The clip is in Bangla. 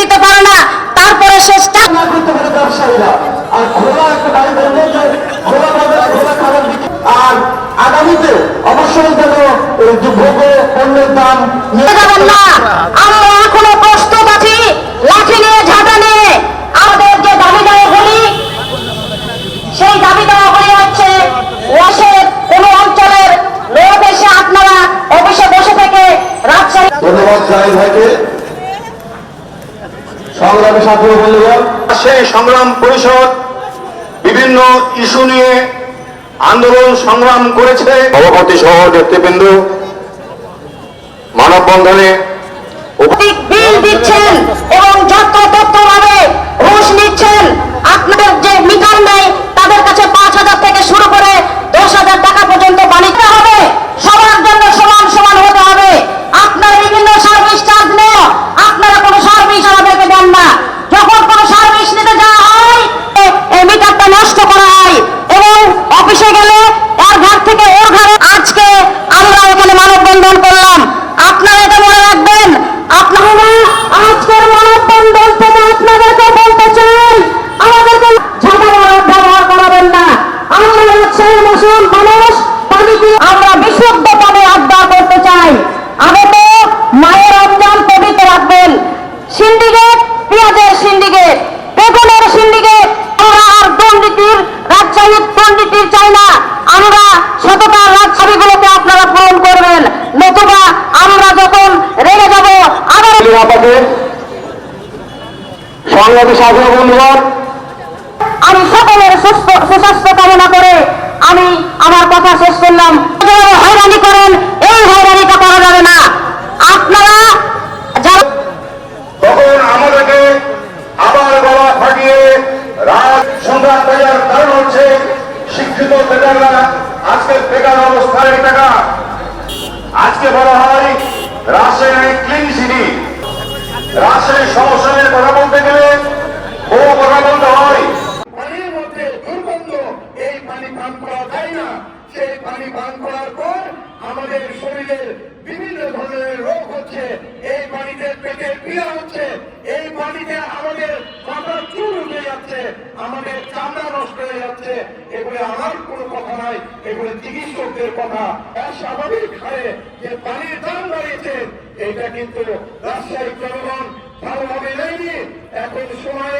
দিতে পারে না তারপরে ব্যবসায়ীরা। আর খোলা একটা গাড়ি ধরলে যে খোলা বাজারে খোলা খাবার বিক্রি আর আগামীতে অবশ্যই যেন এই যে পণ্যের দাম নিয়ে যাবেন না আমরা এখনও প্রস্তুত আছি লাঠি নিয়ে ঝাঁটা নিয়ে। আমাদের যে দাবি দাওয়াগুলি সেই দাবি দাওয়াগুলি হচ্ছে ওয়াসের কোন অঞ্চলের লোক এসে আপনারা অফিসে বসে থেকে রাজশাহী ধন্যবাদ জাহিদ ভাইকে। সংগ্রামী সাথী বন্ধুগণ সেই সংগ্রাম পরিষদ, বিভিন্ন ইস্যু নিয়ে আন্দোলন সংগ্রাম করেছে। সভাপতি সহ নেতৃবৃন্দ, মানববন্ধনে রাজশাহীর চাই না আমরা সততার রাজছবিগুলোকে আপনারা পূরণ করবেন নতুবা আমরা যখন রেগে যাব আবার সংগ্রামী সাথী বন্ধুগণ আমি সকলের সুস্বাস্থ্য কামনা করে আমি আমার কথা শেষ করলাম। যারা হয়রানি করেন এই হয়রানিটা করা যাবে না। আপনারা যারা তখন আমাদেরকে আবার গলা ফাটিয়ে রাত সংগ্রাম কারণ হচ্ছে শিক্ষিত বেকাররা আজকে বেকার অবস্থায় টাকা। আজকে বলা হয় রাজশাহী ক্লিন সিটি রাজশাহীর সমস্যা কথা বলতে গেলে ও কথা বলতে হয়। এই পানি পান করা যায় না। সেই পানি পান করার পর আমাদের শরীরের বিভিন্ন ধরনের রোগ হচ্ছে। এই পানিতে পেটের এই এগুলো আমার কোনো কথা নাই, এগুলো চিকিৎসকদের কথা। স্বাভাবিক হারে যে পানির দাম বাড়িয়েছে, এটা কিন্তু রাজশাহী জনগণ ভালোভাবে নেয়নি। এখন সময়